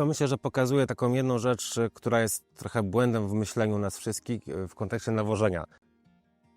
to myślę, że pokazuje taką jedną rzecz, y, która jest trochę błędem w myśleniu nas wszystkich y, w kontekście nawożenia.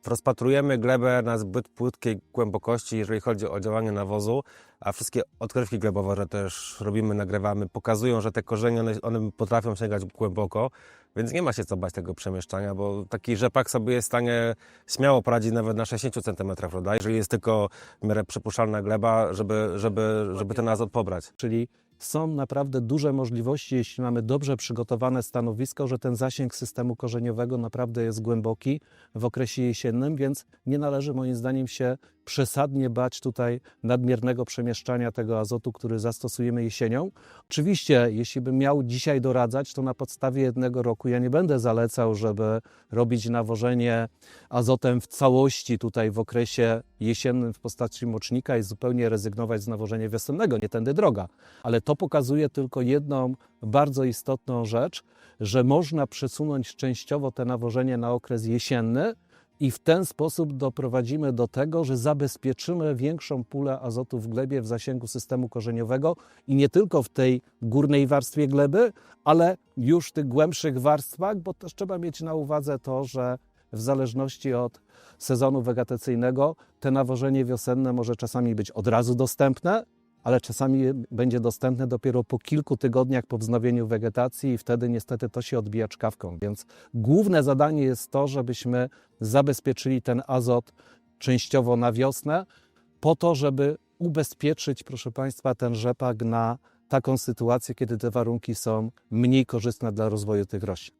Rozpatrujemy glebę na zbyt płytkiej głębokości, jeżeli chodzi o działanie nawozu, a wszystkie odkrywki glebowe, które też robimy, nagrywamy, pokazują, że te korzenie, one, one potrafią sięgać głęboko, więc nie ma się co bać tego przemieszczania, bo taki rzepak sobie jest w stanie śmiało poradzić nawet na 60 cm roda, jeżeli jest tylko w miarę przypuszczalna gleba, żeby, żeby, żeby ten azot pobrać. Czyli są naprawdę duże możliwości, jeśli mamy dobrze przygotowane stanowisko, że ten zasięg systemu korzeniowego naprawdę jest głęboki w okresie jesiennym, więc nie należy moim zdaniem się przesadnie bać tutaj nadmiernego przemieszczania tego azotu, który zastosujemy jesienią. Oczywiście, jeśli bym miał dzisiaj doradzać, to na podstawie jednego roku ja nie będę zalecał, żeby robić nawożenie azotem w całości tutaj w okresie jesiennym w postaci mocznika i zupełnie rezygnować z nawożenia wiosennego. Nie tędy droga. Ale to pokazuje tylko jedną bardzo istotną rzecz, że można przesunąć częściowo te nawożenie na okres jesienny i w ten sposób doprowadzimy do tego, że zabezpieczymy większą pulę azotu w glebie w zasięgu systemu korzeniowego i nie tylko w tej górnej warstwie gleby, ale już w tych głębszych warstwach, bo też trzeba mieć na uwadze to, że w zależności od sezonu wegetacyjnego te nawożenie wiosenne może czasami być od razu dostępne, ale czasami będzie dostępne dopiero po kilku tygodniach po wznowieniu wegetacji i wtedy niestety to się odbija czkawką. Więc główne zadanie jest to, żebyśmy zabezpieczyli ten azot częściowo na wiosnę, po to, żeby ubezpieczyć, proszę Państwa, ten rzepak na taką sytuację, kiedy te warunki są mniej korzystne dla rozwoju tych roślin.